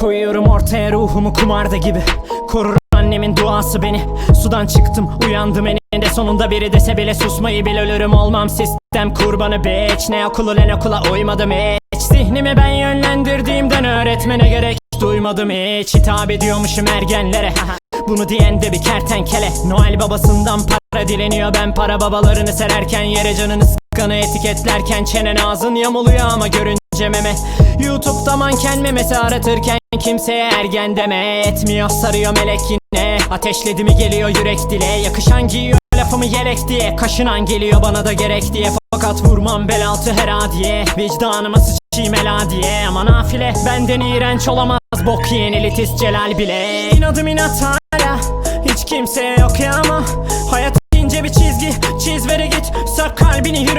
Koyuyorum ortaya ruhumu kumarda gibi. Korur annemin duası beni. Sudan çıktım uyandım eninde sonunda. Biri dese bile susmayı bil ölürüm olmam. Sistem kurbanı bitch. Ne okulu ne okula uymadım hiç. Zihnimi ben yönlendirdiğimden öğretmene gerek duymadım hiç. Hitap ediyormuşum ergenlere. Bunu diyen de bir kertenkele. Noel babasından para dileniyor. Ben para babalarını sererken yere canını sıkanı etiketlerken Çenen ağzın yamuluyor ama görünce meme. Youtube'da manken memesi aratırken Kimseye ergen deme. Etmiyor sarıyor melek yine. Ateşledi mi geliyor yürek dile. Yakışan giyiyor lafımı yelek diye. Kaşınan geliyor bana da gerek diye. Fakat vurmam bel altı her adiye Vicdanıma sıçayım ela diye. Ama nafile benden iğrenç olamaz Bok yiyen elitist Celal bile. İnadım inat hala Hiç kimse yok ya ama. Hayat ince bir çizgi Çiz vere git Sök kalbini yürü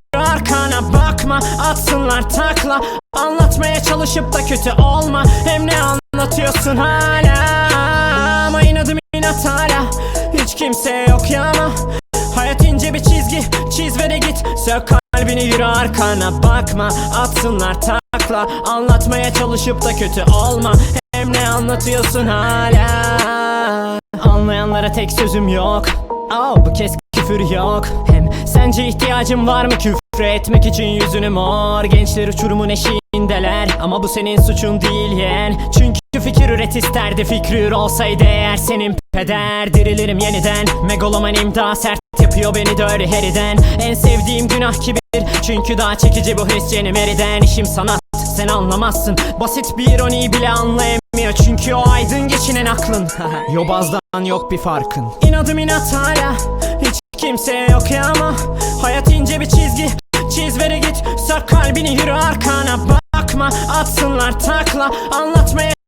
Atsınlar takla. Anlatmaya çalışıp da kötü olma. Hem ne anlatıyorsun hala? Ama inadım inat hala. Hiç kimse yok ya ama Hayat ince bir çizgi. Çiz ve de git. Sök kalbini yürü arkana bakma. Atsınlar takla. Anlatmaya çalışıp da kötü olma. Hem ne anlatıyorsun hala? Anlayanlara tek sözüm yok. Oh, bu kez küfür yok. Hem sence ihtiyacım var mı? Küfür etmek için yüzünü mor. Gençler uçurumun eşiğindeler Ama bu senin suçun değil yeğen. Çünkü fikir üret isterdi fikri olsaydı eğer senin peder. Dirilirim yeniden Megalomanim daha sert yapıyor beni döre heriden. En sevdiğim günah kibir Çünkü daha çekici bu his cenim eriden İşim sanat sen anlamazsın. Basit bir ironiyi bile anlayamıyor Çünkü o aydın geçinen aklın. Yobazdan yok bir farkın. İnadım inat hala Hiç kimse yok ya ama. Hayat ince bir çizgi Çiz vere git. Sök kalbini yürü arkana. Bakma Atsınlar takla. Anlatmaya